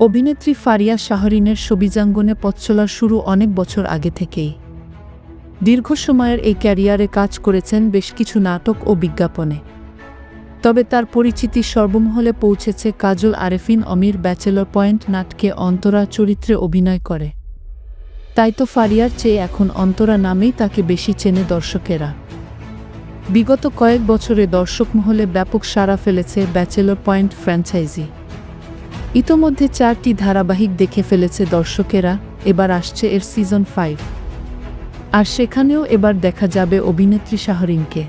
অভিনেত্রী ফারিয়া শাহরিনের ছবিজাঙ্গনে পথ চলার শুরু অনেক বছর আগে থেকেই। দীর্ঘ সময়ের এই ক্যারিয়ারে কাজ করেছেন বেশ কিছু নাটক ও বিজ্ঞাপনে। তবে তার পরিচিতি সর্বমহলে পৌঁছেছে কাজল আরেফিন অমির ব্যাচেলর পয়েন্ট নাটকে অন্তরা চরিত্রে অভিনয় করে। তাই তো ফারিয়ার চেয়ে এখন অন্তরা নামেই তাকে বেশি চেনে দর্শকেরা। বিগত কয়েক বছরে দর্শক মহলে ব্যাপক সাড়া ফেলেছে ব্যাচেলর পয়েন্ট ফ্র্যাঞ্চাইজি। ইতোমধ্যে চারটি ধারাবাহিক দেখে ফেলেছে দর্শকেরা, এবার আসছে এর সিজন ফাইভ। আর সেখানেও এবার দেখা যাবে অভিনেত্রী শাহরিনকে।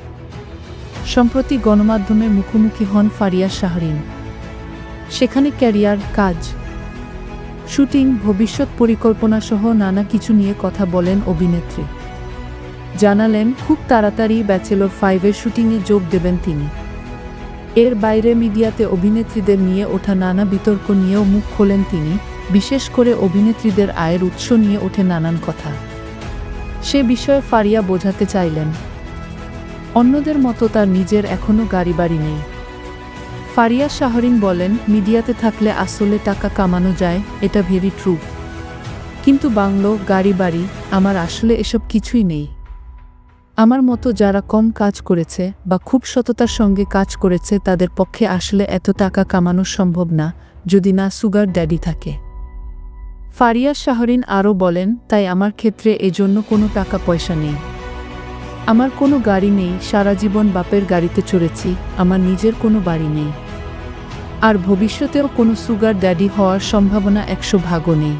সম্প্রতি গণমাধ্যমে মুখোমুখি হন ফারিয়া শাহরিন। সেখানে ক্যারিয়ার, কাজ, শুটিং, ভবিষ্যৎ পরিকল্পনা সহ নানা কিছু নিয়ে কথা বলেন অভিনেত্রী। জানালেন, খুব তাড়াতাড়ি ব্যাচেলর ফাইভের শুটিংয়ে যোগ দেবেন তিনি। এর বাইরে মিডিয়াতে অভিনেত্রীদের নিয়ে ওঠা নানা বিতর্ক নিয়েও মুখ খোলেন তিনি, বিশেষ করে অভিনেত্রীদের আয়ের উৎস নিয়ে ওঠে নানান কথা। সে বিষয়ে ফারিয়া বোঝাতে চাইলেন, অন্যদের মতো তার নিজের এখনও গাড়ি বাড়ি নেই। ফারিয়া শাহরিন বলেন, মিডিয়াতে থাকলে আসলে টাকা কামানো যায়, এটা ভেরি ট্রু কিন্তু বাংলো গাড়ি বাড়ি আমার আসলে এসব কিছুই নেই। আমার মতো যারা কম কাজ করেছে বা খুব সততার সঙ্গে কাজ করেছে তাদের পক্ষে আসলে এত টাকা কামানো সম্ভব না, যদি না সুগার ড্যাডি থাকে। ফারিয়া শাহরিন আরও বলেন, তাই আমার ক্ষেত্রে এজন্য কোনো টাকা পয়সা নেই। আমার কোনো গাড়ি নেই, সারা জীবন বাপের গাড়িতে চড়েছি, আমার নিজের কোনো বাড়ি নেই। আর ভবিষ্যতেও কোনো সুগার ড্যাডি হওয়ার সম্ভাবনা একশো ভাগও নেই।